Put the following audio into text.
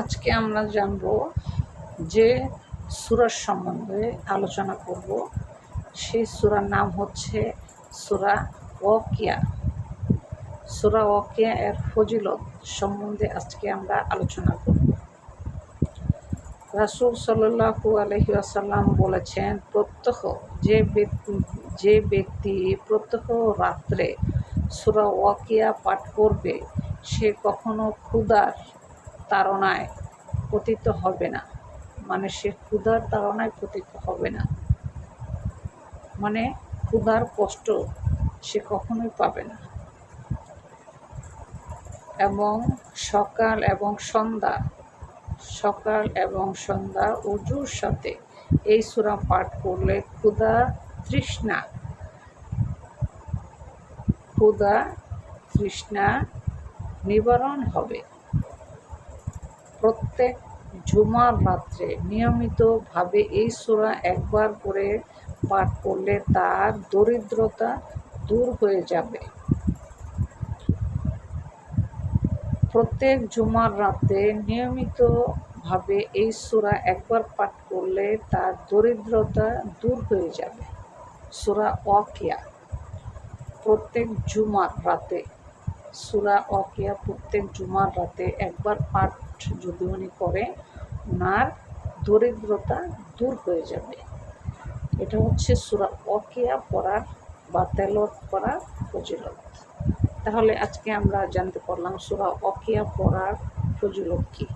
আজকে আমরা জানব যে সুরার সম্বন্ধে আলোচনা করব। সেই সুরার নাম হচ্ছে সুরা ওকিয়া সুরা ওকিয়া এর ফজিলত সম্বন্ধে আজকে আমরা আলোচনা করব। রাসুল সাল্লাহু আলহি আসাল্লাম বলেছেন, প্রত্যহ যে যে ব্যক্তি প্রত্যহ রাত্রে সুরা ওয়াকিয়া পাঠ করবে, সে কখনো ক্ষুদার তাড়নায় পতিত হবে না। মানে সে ক্ষুধার তাড়নায় পতিত হবে না। মানে ক্ষুধার কষ্ট সে কখনোই পাবে না। এবং সকাল এবং সন্ধ্যা, সকাল এবং সন্ধ্যা উজুর সাথে এই সুরা পাঠ করলে ক্ষুধা তৃষ্ণা ক্ষুধা তৃষ্ণা নিবারণ হবে। প্রত্যেক জুমার রাত্রে নিয়মিতভাবে এই সূরা একবার করে পাঠ করলে তার দরিদ্রতা দূর হয়ে যাবে। প্রত্যেক জুমার রাতে নিয়মিতভাবে এই সূরা একবার পাঠ করলে তার দরিদ্রতা দূর হয়ে যাবে। সূরা অকিয়া প্রত্যেক জুমার রাতে, সুরা অকিয়া প্রত্যেক জুমার রাতে একবার পাঠ যদি উনি করে ওনার দরিদ্রতা দূর হয়ে যাবে। এটা হচ্ছে সুরা অকিয়া পড়ার বা তেলত পড়ার প্রচলন তাহলে আজকে আমরা জানতে পারলাম সুরা অকিয়া পড়ার ফজিলত কী?